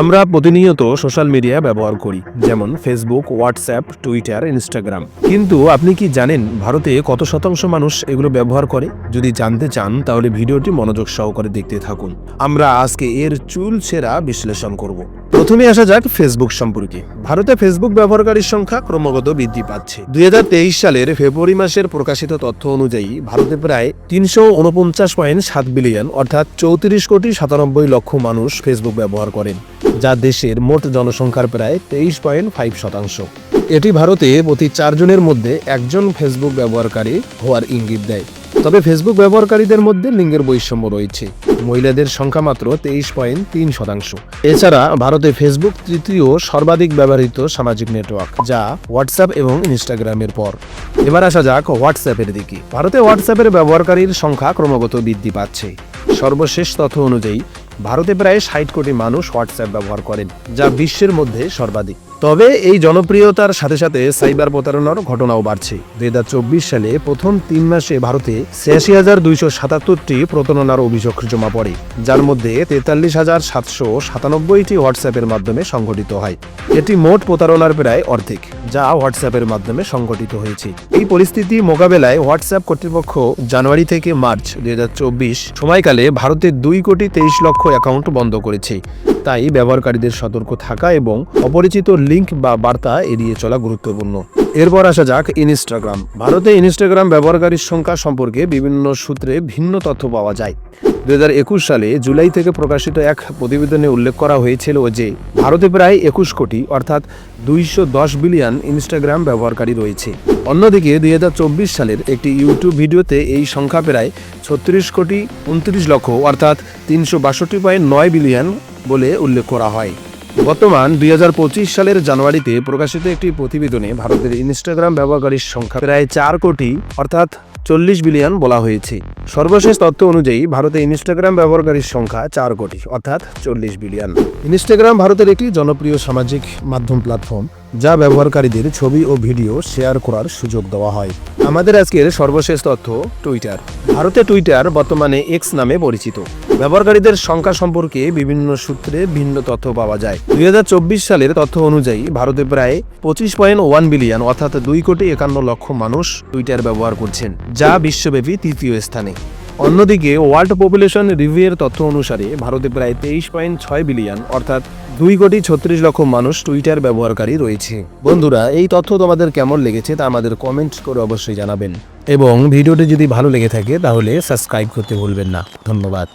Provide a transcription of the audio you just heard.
আমরা প্রতিনিয়ত social media ব্যবহার করি, যেমন ফেসবুক হোয়াটসঅ্যাপ টুইটার ইনস্টাগ্রাম কিন্তু আপনি কি জানেন ভারতে কত শতাংশ মানুষ এগুলো ব্যবহার করে? যদি জানতে চান, তাহলে ভিডিওটি মনোযোগ সহকারে দেখতে থাকুন। আমরা আজকে এর চুল সেরা বিশ্লেষণ করব। প্রথমে আসা যাক ফেসবুক সম্পর্কে। ভারতে ফেসবুক ব্যবহারকারীর সংখ্যা ক্রমাগত বৃদ্ধি পাচ্ছে। দু হাজার তেইশ সালের ফেব্রুয়ারি মাসের প্রকাশিত তথ্য অনুযায়ী ভারতে প্রায় তিনশো উনপঞ্চাশ পয়েন্ট সাত বিলিয়ন, অর্থাৎ চৌত্রিশ কোটি সাতানব্বই লক্ষ মানুষ ফেসবুক ব্যবহার করেন, যা দেশের মোট জনসংখ্যার প্রায় তেইশ পয়েন্ট ফাইভ শতাংশ। এটি ভারতে প্রতি চারজনের মধ্যে একজন ফেসবুক ব্যবহারকারী হওয়ার ইঙ্গিত দেয়। তবে ফেসবুক ব্যবহারকারীদের মধ্যে লিঙ্গের বৈষম্য রয়েছে। মহিলাদের সংখ্যা মাত্র তেইশ পয়েন্ট তিন শতাংশ। এছাড়া ভারতে ফেসবুক তৃতীয় সর্বাধিক ব্যবহৃত সামাজিক নেটওয়ার্ক, যা হোয়াটসঅ্যাপ এবং ইনস্টাগ্রামের পর। এবার আসা যাক হোয়াটসঅ্যাপের দিকে। ভারতে হোয়াটসঅ্যাপের ব্যবহারকারীর সংখ্যা ক্রমাগত বৃদ্ধি পাচ্ছে। সর্বশেষ তথ্য অনুযায়ী, ভারতে প্রায় ষাট কোটি মানুষ হোয়াটসঅ্যাপ ব্যবহার করেন, যা বিশ্বের মধ্যে সর্বাধিক। তবে এই জনপ্রিয়তার সাথে সাথে সাইবার প্রতারণার ঘটনাও বাড়ছে। দুই হাজার চব্বিশ সালে প্রথম তিন মাসে ভারতে ছিয়াশি হাজার দুইশো সাতাত্তরটি প্রতারণার অভিযোগ জমা পড়ে, যার মধ্যে তেতাল্লিশ হাজার সাতশো সাতানব্বইটি হোয়াটসঅ্যাপের মাধ্যমে সংঘটিত হয়। এটি মোট প্রতারণার প্রায় অর্ধেক, যা হোয়াটসঅ্যাপের মাধ্যমে সংঘটিত হয়েছে। এই পরিস্থিতি মোকাবেলায় হোয়াটসঅ্যাপ কর্তৃপক্ষ জানুয়ারি থেকে মার্চ দুই হাজার চব্বিশ সময়কালে ভারতে দুই কোটি তেইশ লক্ষ অ্যাকাউন্ট বন্ধ করেছে। তাই ব্যবহারকারীদের সতর্ক থাকা এবং অপরিচিত লিঙ্ক বা বার্তা এড়িয়ে চলা গুরুত্বপূর্ণ। এরপর আসা যাক ইনস্টাগ্রাম। ভারতে ইনস্টাগ্রাম ব্যবহারকারীর সংখ্যা সম্পর্কে বিভিন্ন সূত্রে ভিন্ন তথ্য পাওয়া যায়। দু হাজার একুশ সালে জুলাই থেকে প্রকাশিত এক প্রতিবেদনে উল্লেখ করা হয়েছিল যে, ভারতে প্রায় একুশ কোটি অর্থাৎ দুইশো দশ বিলিয়ন ইনস্টাগ্রাম ব্যবহারকারী রয়েছে। অন্যদিকে দুই হাজার চব্বিশ সালের একটি ইউটিউব ভিডিওতে এই সংখ্যা প্রায় ছত্রিশ কোটি উনত্রিশ লক্ষ অর্থাৎ তিনশো বাষট্টি পয়েন্ট নয় বিলিয়ন বলে উল্লেখ করা হয়। বর্তমান দুই হাজার পঁচিশ সালের জানুয়ারিতে প্রকাশিত একটি প্রতিবেদনে ভারতের ইনস্টাগ্রাম ব্যবহারকারীর সংখ্যা প্রায় চার কোটি, অর্থাৎ চল্লিশ বিলিয়ন বলা হয়েছে। সর্বশেষ তথ্য অনুযায়ী ভারতে ইনস্টাগ্রাম ব্যবহারকারীর সংখ্যা চার কোটি, অর্থাৎ চল্লিশ বিলিয়ন। ইনস্টাগ্রাম ভারতের একটি জনপ্রিয় সামাজিক মাধ্যম প্ল্যাটফর্ম। যা ব্যবহারকারীদের ছবি ও ভিডিও শেয়ার করার সুযোগ দেওয়া হয়। আমাদের আজকের সর্বশেষ তথ্য, টুইটার। ভারতে টুইটার বর্তমানে এক্স নামে পরিচিত। ব্যবহারকারীদের সংখ্যা সম্পর্কে বিভিন্ন সূত্রে ভিন্ন তথ্য পাওয়া যায়। দুই হাজার চব্বিশ সালের তথ্য অনুযায়ী, ভারতে প্রায় পঁচিশ পয়েন্ট ওয়ান বিলিয়ন, অর্থাৎ দুই কোটি একান্ন লক্ষ মানুষ টুইটার ব্যবহার করছেন, যা বিশ্বব্যাপী তৃতীয় স্থানে। অন্যদিকে ওয়ার্ল্ড পপুলেশন রিভিউয়ের তথ্য অনুসারে ভারতে প্রায় তেইশ পয়েন্ট ছয় বিলিয়ন, অর্থাৎ দুই কোটি ছত্রিশ লক্ষ মানুষ টুইটার ব্যবহারকারী রয়েছে। বন্ধুরা, এই তথ্য তোমাদের কেমন লেগেছে তা আমাদের কমেন্ট করে অবশ্যই জানাবেন। এবং ভিডিওটি যদি ভালো লেগে থাকে, তাহলে সাবস্ক্রাইব করতে ভুলবেন না। ধন্যবাদ।